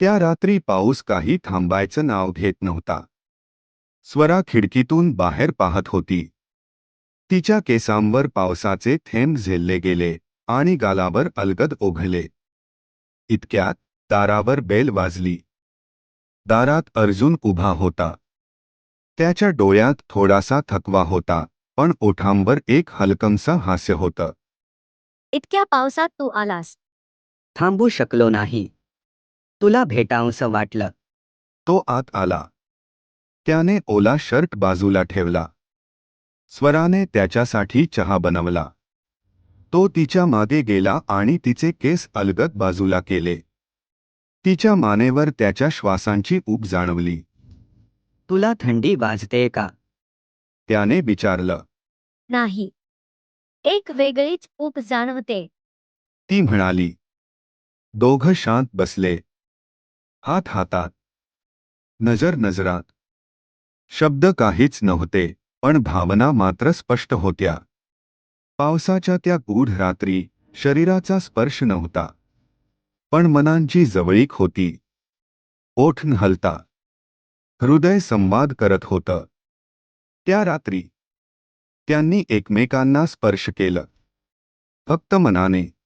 त्या रात्री पाऊस काही थांबायचं नाव घेत नव्हता. स्वरा खिडकीतून बाहेर पाहत होती. तिच्या केसांवर पावसाचे थेंब झेलले गेले आणि गालावर अलगद ओघळले इतक्यात दारावर बेल वाजली. दारात अर्जुन उभा होता. त्याच्या डोळ्यात थोडासा थकवा होता पण ओठांवर एक हलकमसा हास्य होतं. इतक्या पावसात तू आलास. थांबू शकलो नाही. तुला भेटावंसं वाटलं. तो आत आला. त्याने ओला शर्ट बाजूला ठेवला. स्वराने त्याच्यासाठी चहा बनवला. तो तिच्यामागे गेला आणि तिचे केस अलगद बाजूला केले. तिच्या मानेवर त्याच्या श्वासांची ऊब जाणवली. तुला थंडी वाजते का? त्याने विचारलं. नाही. एक वेगळीच ऊब जाणवते. ती म्हणाली. दोघं शांत बसले. हात हातात. नजर नजरात. शब्द काहीच नव्हते पण भावना मात्र स्पष्ट होत्या. पावसाच्या त्या गूढ रात्री शरीराचा स्पर्श नव्हता. पण मनांची जवळीक होती. ओठ हलता हृदय संवाद करत होतं. त्या रात्री त्यांनी एकमेकांना स्पर्श केलं. फक्त मनाने.